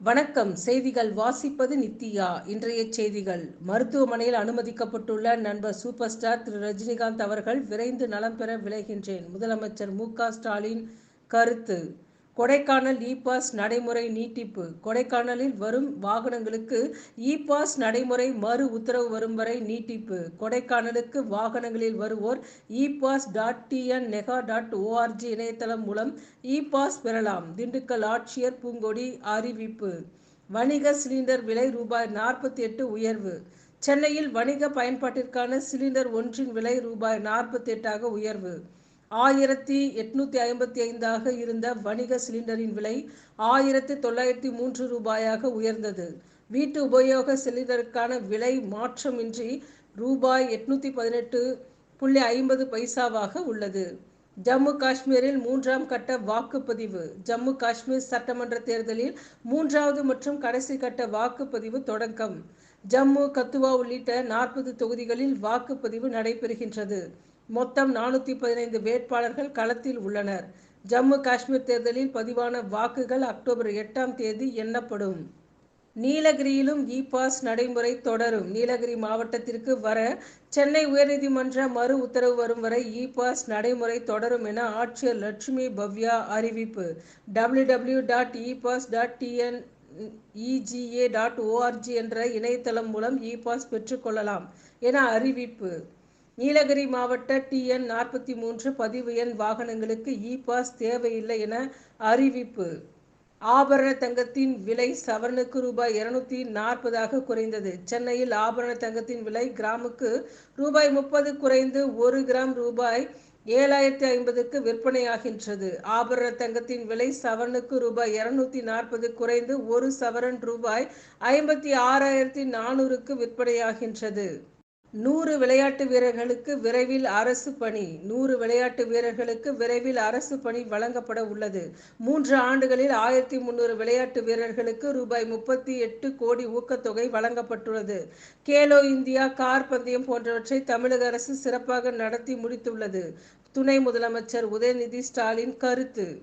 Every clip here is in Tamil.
வணக்கம். செய்திகள் வாசிப்பது நித்யா. இன்றைய செய்திகள். மருத்துவமனையில் அனுமதிக்கப்பட்டுள்ள நண்பர் சூப்பர் ஸ்டார் திரு ரஜினிகாந்த் அவர்கள் விரைந்து நலம் பெற விளைகின்றேன் முதலமைச்சர் மு ஸ்டாலின் கருத்து. கொடைக்கானல் இ பாஸ் நடைமுறை நீட்டிப்பு. கொடைக்கானலில் வரும் வாகனங்களுக்கு இ பாஸ் நடைமுறை மறு உத்தரவு வரும் வரை நீட்டிப்பு. கொடைக்கானலுக்கு வாகனங்களில் வருவோர் இ பாஸ் டாட் டிஎன் நெகா டாட் ஓஆர்ஜி இணையதளம் மூலம் இ பாஸ் பெறலாம். திண்டுக்கல் ஆட்சியர் பூங்கொடி அறிவிப்பு. வணிக சிலிண்டர் விலை ரூபாய் நாற்பத்தி எட்டு உயர்வு. சென்னையில் வணிக பயன்பாட்டிற்கான சிலிண்டர் ஒன்றின் விலை ரூபாய் நாற்பத்தி எட்டாக உயர்வு. ஆயிரத்தி எட்நூத்தி ஐம்பத்தி ஐந்தாக இருந்த வணிக சிலிண்டரின் விலை ஆயிரத்தி தொள்ளாயிரத்தி மூன்று ரூபாயாக உயர்ந்தது. வீட்டு உபயோக சிலிண்டருக்கான விலை மாற்றமின்றி ரூபாய் எட்நூத்தி பதினெட்டு புள்ளி ஐம்பது பைசாவாக உள்ளது. ஜம்மு காஷ்மீரில் மூன்றாம் கட்ட வாக்குப்பதிவு ஜம்மு காஷ்மீர் சட்டமன்ற தேர்தலில் மூன்றாவது மற்றும் கடைசி கட்ட வாக்குப்பதிவு தொடக்கம் ஜம்மு கத்துவா உள்ளிட்ட நாற்பது தொகுதிகளில் வாக்குப்பதிவு நடைபெறுகின்றது. மொத்தம் நானூற்றி பதினைந்து வேட்பாளர்கள் களத்தில் உள்ளனர். ஜம்மு காஷ்மீர் தேர்தலில் பதிவான வாக்குகள் அக்டோபர் எட்டாம் தேதி எண்ணப்படும். நீலகிரியிலும் இ பாஸ் நடைமுறை தொடரும். நீலகிரி மாவட்டத்திற்கு வர சென்னை உயர்நீதிமன்ற மறு உத்தரவு வரும் வரை இ பாஸ் நடைமுறை தொடரும் என ஆட்சியர் லட்சுமி பவ்யா அறிவிப்பு. W W dot E pass dot TN EGA dot ORG என்ற இணையதளம் மூலம் இ பாஸ் பெற்றுக்கொள்ளலாம் என அறிவிப்பு. நீலகிரி மாவட்ட டிஎன் நாற்பத்தி மூன்று பதிவு எண் வாகனங்களுக்கு இ பாஸ் தேவையில்லை என அறிவிப்பு. ஆபரண தங்கத்தின் விலை சவரனுக்கு ரூபாய் இருநூத்தி நாற்பதாக குறைந்தது. சென்னையில் ஆபரண தங்கத்தின் விலை கிராமுக்கு ரூபாய் முப்பது குறைந்து ஒரு கிராம் ரூபாய் ஏழாயிரத்தி ஐம்பதுக்கு விற்பனையாகின்றது. ஆபரண தங்கத்தின் விலை சவரனுக்கு ரூபாய் இருநூத்தி நாற்பது குறைந்து ஒரு சவரன் ரூபாய் ஐம்பத்தி ஆறாயிரத்தி நானூறுக்கு விற்பனையாகின்றது. நூறு விளையாட்டு வீரர்களுக்கு விரைவில் அரசு பணி. நூறு விளையாட்டு வீரர்களுக்கு விரைவில் அரசு பணி வழங்கப்பட உள்ளது. மூன்று ஆண்டுகளில் ஆயிரத்தி முன்னூறு விளையாட்டு வீரர்களுக்கு ரூபாய் முப்பத்தி எட்டு கோடி ஊக்கத்தொகை வழங்கப்பட்டுள்ளது. கேலோ இந்தியா கார் பந்தயம் போன்றவற்றை தமிழக அரசு சிறப்பாக நடத்தி முடித்துள்ளது. துணை முதலமைச்சர் உதயநிதி ஸ்டாலின் கருத்து.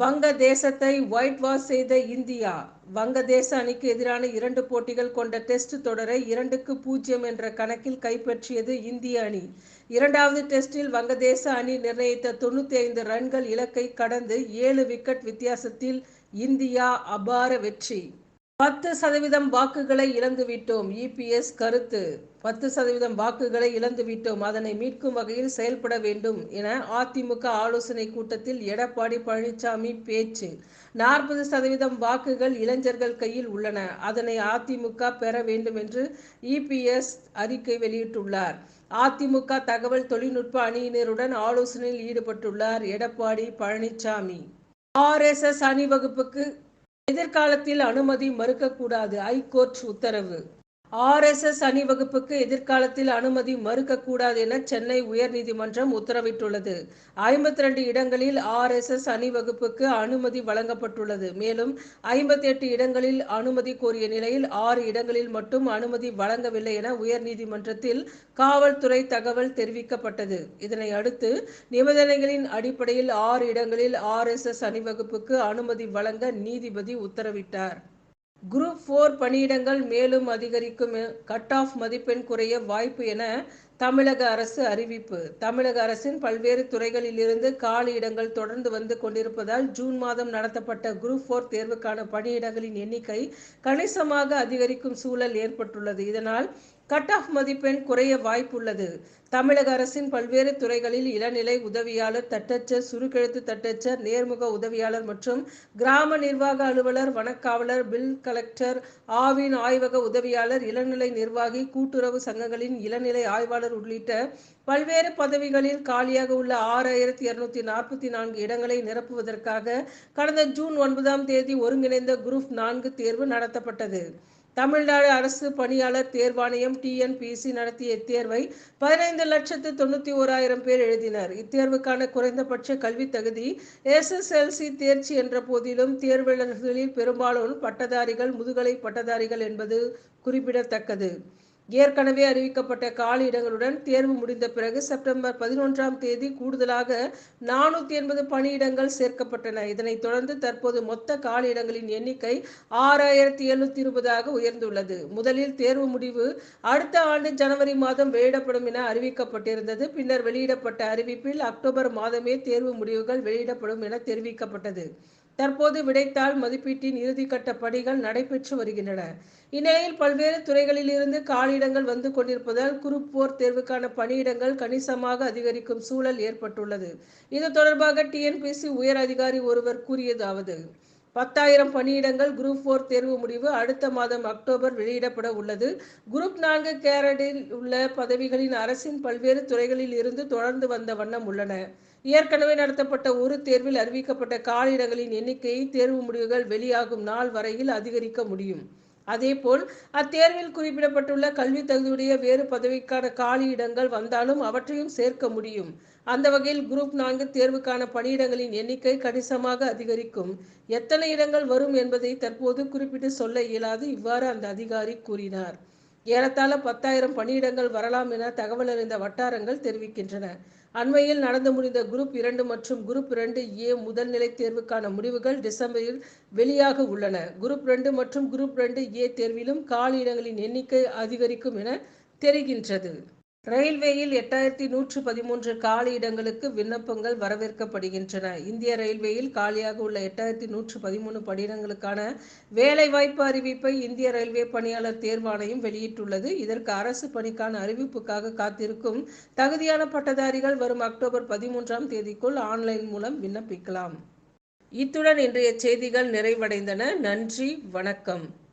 வங்க தேசத்தை ஒயிட் வாஷ் செய்த இந்தியா வங்கதேச அணிக்கு எதிரான இரண்டு போட்டிகள் கொண்ட டெஸ்ட் தொடரை இரண்டுக்கு பூஜ்ஜியம் என்ற கணக்கில் கைப்பற்றியது இந்திய அணி. இரண்டாவது டெஸ்டில் வங்கதேச அணி நிர்ணயித்த தொண்ணூத்தி ஐந்து ரன்கள் இலக்கை கடந்து ஏழு விக்கெட் வித்தியாசத்தில் இந்தியா அபார வெற்றி. பத்து சதவீதம் வாக்குகளை இழந்துவிட்டோம். இபிஎஸ் கருத்து. பத்து சதவீதம் வாக்குகளை இழந்துவிட்டோம். அதனை மீட்கும் வகையில் செயல்பட வேண்டும் என அதிமுக ஆலோசனை கூட்டத்தில் எடப்பாடி பழனிசாமி பேச்சு. நாற்பது சதவீதம் வாக்குகள் இளைஞர்கள் கையில் உள்ளன. அதனை அதிமுக பெற வேண்டும் என்று இபிஎஸ் அறிக்கை வெளியிட்டுள்ளார். அதிமுக தகவல் தொழில்நுட்ப அணியினருடன் ஆலோசனையில் ஈடுபட்டுள்ளார் எடப்பாடி பழனிசாமி. ஆர்எஸ்எஸ் அணிவகுப்புக்கு எதிர்காலத்தில் அனுமதி மறுக்கக்கூடாது. ஐகோர்ட் உத்தரவு. ஆர்எஸ்எஸ் அணிவகுப்புக்கு எதிர்காலத்தில் அனுமதி மறுக்கக்கூடாது என சென்னை உயர்நீதிமன்றம் உத்தரவிட்டுள்ளது. ஐம்பத்தி ரெண்டு இடங்களில் ஆர்எஸ்எஸ் அணிவகுப்புக்கு அனுமதி வழங்கப்பட்டுள்ளது. மேலும் ஐம்பத்தி எட்டு இடங்களில் அனுமதி கோரிய நிலையில் ஆறு இடங்களில் மட்டும் அனுமதி வழங்கவில்லை என உயர்நீதிமன்றத்தில் காவல்துறை தகவல் தெரிவிக்கப்பட்டது. இதனை அடுத்து நிபந்தனைகளின் அடிப்படையில் ஆறு இடங்களில் ஆர்எஸ்எஸ் அணிவகுப்புக்கு அனுமதி வழங்க நீதிபதி உத்தரவிட்டார். குரூப் ஃபோர் பணியிடங்கள் மேலும் அதிகரிக்கும். கட் ஆஃப் மதிப்பெண் குறைய வாய்ப்பு என தமிழக அரசு அறிவிப்பு. தமிழக அரசின் பல்வேறு துறைகளிலிருந்து காலி இடங்கள் தொடர்ந்து வந்து கொண்டிருப்பதால் ஜூன் மாதம் நடத்தப்பட்ட குரூப் ஃபோர் தேர்வுக்கான பணியிடங்களின் எண்ணிக்கை கணிசமாக அதிகரிக்கும் சூழல் ஏற்பட்டுள்ளது. இதனால் கட் ஆஃப் மதிப்பெண் குறைய வாய்ப்புள்ளது. தமிழக அரசின் பல்வேறு துறைகளில் இளநிலை உதவியாளர் தட்டச்சர் சுருக்கெழுத்து தட்டச்சர் நேர்முக உதவியாளர் மற்றும் கிராம நிர்வாக அலுவலர் வனக்காவலர் பில் கலெக்டர் ஆவின் ஆய்வக உதவியாளர் இளநிலை நிர்வாகி கூட்டுறவு சங்கங்களின் இளநிலை ஆய்வாளர் உள்ளிட்ட பல்வேறு பதவிகளில் காலியாக உள்ள ஆறாயிரத்தி இருநூத்தி நாற்பத்தி நான்கு இடங்களை நிரப்புவதற்காக கடந்த ஜூன் ஒன்பதாம் தேதி ஒருங்கிணைந்த குரூப் நான்கு தேர்வு நடத்தப்பட்டது. தமிழ்நாடு அரசு பணியாளர் தேர்வாணையம் டிஎன்பிசி நடத்திய இத்தேர்வை பதினைந்து லட்சத்து தொண்ணூத்தி ஓராயிரம் பேர் எழுதினர். இத்தேர்வுக்கான குறைந்தபட்ச கல்வி தகுதி எஸ்எஸ்எல்சி தேர்ச்சி என்ற போதிலும் தேர்வாளர்களில் பெரும்பாலும் பட்டதாரிகள் முதுகலை பட்டதாரிகள் என்பது குறிப்பிடத்தக்கது. ஏற்கனவே அறிவிக்கப்பட்ட காலி இடங்களுடன் தேர்வு முடிந்த பிறகு செப்டம்பர் பதினொன்றாம் தேதி கூடுதலாக நானூற்றி எண்பது பணியிடங்கள் சேர்க்கப்பட்டன. இதனைத் தொடர்ந்து தற்போது மொத்த காலி இடங்களின் எண்ணிக்கை ஆறாயிரத்தி எழுநூத்தி இருபதாக உயர்ந்துள்ளது. முதலில் தேர்வு முடிவு அடுத்த ஆண்டு ஜனவரி மாதம் வெளியிடப்படும் என அறிவிக்கப்பட்டிருந்தது. பின்னர் வெளியிடப்பட்ட அறிவிப்பில் அக்டோபர் மாதமே தேர்வு முடிவுகள் வெளியிடப்படும் என தெரிவிக்கப்பட்டது. தற்போது விடைத்தாள் மதிப்பீட்டின் இறுதிக்கட்ட பணிகள் நடைபெற்று வருகின்றன. இந்நிலையில் பல்வேறு துறைகளில் இருந்து காலியிடங்கள் வந்து கொண்டிருப்பதால் குரூப் போர் தேர்வுக்கான பணியிடங்கள் கணிசமாக அதிகரிக்கும் சூழல் ஏற்பட்டுள்ளது. இது தொடர்பாக டிஎன்பிசி உயர் அதிகாரி ஒருவர் கூறியதாவது பத்தாயிரம் பணியிடங்கள் குரூப் போர் தேர்வு முடிவு அடுத்த மாதம் அக்டோபர் வெளியிடப்பட உள்ளது. குரூப் நான்கு கேரடில் உள்ள பதவிகளின் அரசின் பல்வேறு துறைகளில் இருந்து தொடர்ந்து வந்த வண்ணம் உள்ளன. ஏற்கனவே நடத்தப்பட்ட ஒரு தேர்வில் அறிவிக்கப்பட்ட காலியிடங்களின் எண்ணிக்கையை தேர்வு முடிவுகள் வெளியாகும் நாள் வரையில் அதிகரிக்க முடியும். அதேபோல் அத்தேர்வில் குறிப்பிடப்பட்டுள்ள கல்வி தகுதியுடைய வேறு பதவிக்கான காலியிடங்கள் வந்தாலும் அவற்றையும் சேர்க்க முடியும். அந்த வகையில் குரூப் நான்கு தேர்வுக்கான பணியிடங்களின் எண்ணிக்கை கணிசமாக அதிகரிக்கும். எத்தனை இடங்கள் வரும் என்பதை தற்போது குறிப்பிட்டு சொல்ல இயலாது. இவ்வாறு அந்த அதிகாரி கூறினார். ஏறத்தாழ பத்தாயிரம் பணியிடங்கள் வரலாம் என தகவல் அறிந்த வட்டாரங்கள் தெரிவிக்கின்றன. அண்மையில் நடந்து முடிந்த குரூப் இரண்டு மற்றும் குரூப் இரண்டு ஏ முதல்நிலை தேர்வுக்கான முடிவுகள் டிசம்பரில் வெளியாக உள்ளன. குரூப் ரெண்டு மற்றும் குரூப் ரெண்டு ஏ தேர்விலும் காலியிடங்களின் எண்ணிக்கை அதிகரிக்கும் என தெரிகின்றது. ரயில்வேயில் எட்டாயிரத்தி நூற்று பதிமூன்று காலி இடங்களுக்கு விண்ணப்பங்கள் வரவேற்கப்படுகின்றன. இந்திய ரயில்வேயில் காலியாக உள்ள எட்டாயிரத்தி நூற்று பதிமூணு பணியிடங்களுக்கான வேலைவாய்ப்பு அறிவிப்பை இந்திய ரயில்வே பணியாளர் தேர்வாணையம் வெளியிட்டுள்ளது. இதற்கு அரசு பணிக்கான அறிவிப்புக்காக காத்திருக்கும் தகுதியான பட்டதாரிகள் வரும் அக்டோபர் பதிமூன்றாம் தேதிக்குள் ஆன்லைன் மூலம் விண்ணப்பிக்கலாம். இத்துடன் இன்றைய செய்திகள் நிறைவடைந்தன. நன்றி வணக்கம்.